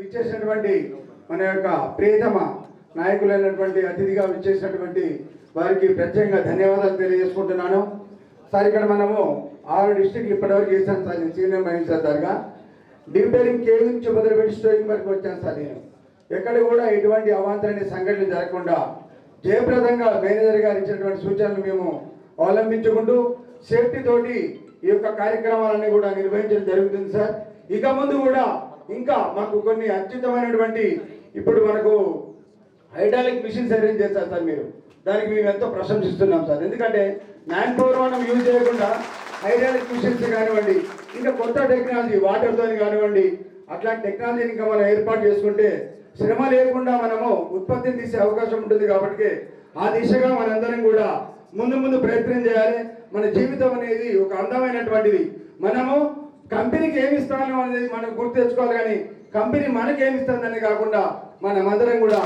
విచ్చేసినటువంటి మన యొక్క ప్రియతమ నాయకులైనటువంటి అతిథిగా విచ్చేసినటువంటి వారికి ప్రత్యేకంగా ధన్యవాదాలు తెలియజేసుకుంటున్నాను. సార్ ఇక్కడ మనము ఆరు డిస్టిక్లు ఇప్పటివరకు చేశాను సార్. నేను సీనియర్ మేనేజర్ సార్గా డీపేరింగ్ కేవ్ నుంచి మొదలుపెట్టి స్టోరింగ్ వరకు వచ్చాను సార్ నేను. ఎక్కడ కూడా ఎటువంటి అవాంతరమైన సంఘటనలు జరగకుండా జయప్రదంగా మేనేజర్ గారు ఇచ్చినటువంటి సూచనలు మేము అవలంబించుకుంటూ సేఫ్టీ తోటి ఈ యొక్క కార్యక్రమాలన్నీ కూడా నిర్వహించడం జరుగుతుంది సార్. ఇక ముందు కూడా ఇంకా మాకు కొన్ని అత్యుత్తమైనటువంటి ఇప్పుడు మనకు హైడ్రాలిక్ మిషన్స్ అరేంజ్ చేస్తారు సార్ మీరు. దానికి మేము ఎంతో ప్రశంసిస్తున్నాం సార్. ఎందుకంటే మ్యాన్ పవర్ మనం యూజ్ చేయకుండా హైడ్రాలిక్ మిషన్స్ కానివ్వండి ఇంకా కొత్త టెక్నాలజీ వాటర్తో కానివ్వండి అట్లాంటి టెక్నాలజీని ఇంకా మనం ఏర్పాటు చేసుకుంటే శ్రమ లేకుండా మనము ఉత్పత్తిని తీసే అవకాశం ఉంటుంది కాబట్టి ఆ దిశగా మనందరం కూడా ముందు ముందు ప్రయత్నం చేయాలి. మన జీవితం అనేది ఒక అందమైనటువంటిది. మనము కంపెనీకి ఏమి ఇస్తాను అనేది మనం గుర్తు తెచ్చుకోవాలి కానీ కంపెనీ మనకి ఏమి ఇస్తుందని కాకుండా మనమందరం కూడా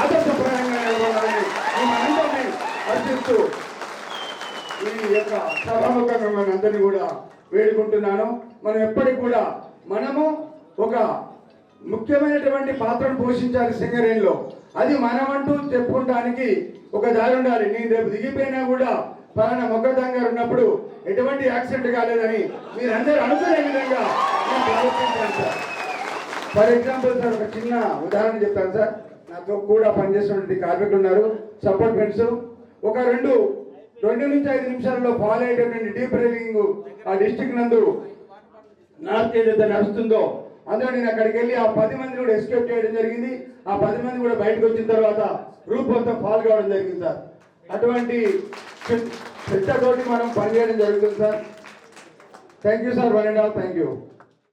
ఆదర్శప్రాయంగా నిలబడాలని మనందరినీ అర్పిస్తూ ఈ యొక్క సభాముఖంగా మన అందరినీ కూడా వేడుకుంటున్నాను. మనం ఎప్పటికి కూడా మనము ఒక ముఖ్యమైనటువంటి పాత్రను పోషించాలి సింగరేణిలో. అది మనమంటూ చెప్పుకోవడానికి ఒక దారి ఉండాలి. నేను రేపు దిగిపోయినా కూడా పలానా మొగ్గదాం గారు ఉన్నప్పుడు ఎటువంటి యాక్సిడెంట్ కాలేదని మీరందరూ అనుకునే విధంగా నేను సార్. ఫర్ ఎగ్జాంపుల్ సార్ ఒక చిన్న ఉదాహరణ చెప్తాను సార్. నాతో కూడా పనిచేసినటువంటి కార్మికులు ఉన్నారు సపోర్ట్ ఫ్రెండ్స్ ఒక రెండు రెండు నుంచి ఐదు నిమిషాల్లో ఫాలో అయ్యేటటువంటి డీప్ బ్రీదింగ్ ఆ డిస్టిక్ నందు నార్త్ ఏదైతే నడుస్తుందో అందులో నేను అక్కడికి వెళ్ళి ఆ పది మంది కూడా ఎస్కేప్ చేయడం జరిగింది. ఆ పది మంది కూడా బయటకు వచ్చిన తర్వాత గ్రూప్ మొత్తం ఫాల్ కావడం జరిగింది సార్. అటువంటి శ్రద్ధతోటి మనం పనిచేయడం జరుగుతుంది sir. Thank you sir one and all thank you